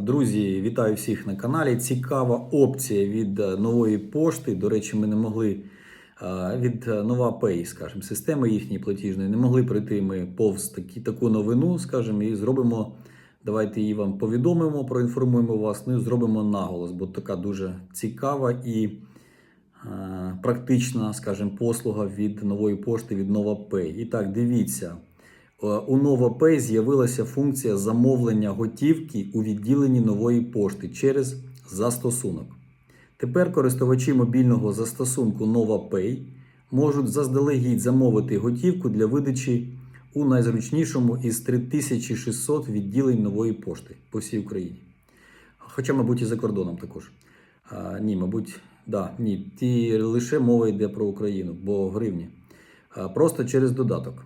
Друзі, вітаю всіх на каналі. Цікава опція від е, нової пошти. До речі, ми не могли е, від е, нова Pay, скажімо, системи їхньої платіжної, не могли пройти ми повз такі, таку новину, скажімо, і зробимо. Давайте її вам повідомимо, проінформуємо вас, ну і зробимо наголос, бо така дуже цікава і практична, скажімо, послуга від нової пошти від NovaPay. І так, дивіться. Е, У NovaPay з'явилася функція замовлення готівки у відділенні нової пошти через застосунок. Тепер користувачі мобільного застосунку NovaPay можуть заздалегідь замовити готівку для видачі у найзручнішому із 3600 відділень нової пошти по всій Україні. Хоча, мабуть, і за кордоном також. А, ні, мабуть, да, ні. Ті лише мова йде про Україну, бо гривні. А, просто через додаток.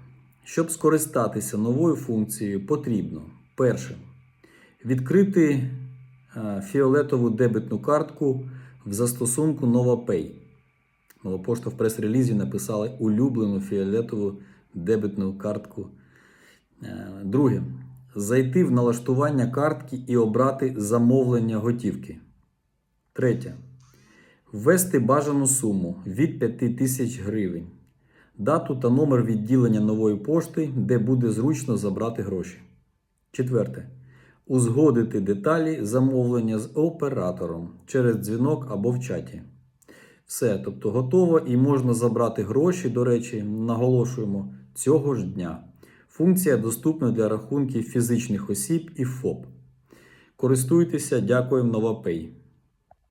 Щоб скористатися новою функцією, потрібно перше відкрити е, фіолетову дебетну картку в застосунку NovaPay. Нова пошта в прес-релізі написала улюблену фіолетову дебетну картку. Е, Друге. Зайти в налаштування картки і обрати замовлення готівки. Третє. Ввести бажану суму від 5 тисяч гривень дату та номер відділення нової пошти, де буде зручно забрати гроші. Четверте. Узгодити деталі замовлення з оператором через дзвінок або в чаті. Все, тобто готово і можна забрати гроші, до речі, наголошуємо, цього ж дня. Функція доступна для рахунків фізичних осіб і ФОП. Користуйтеся, дякуємо NovaPay.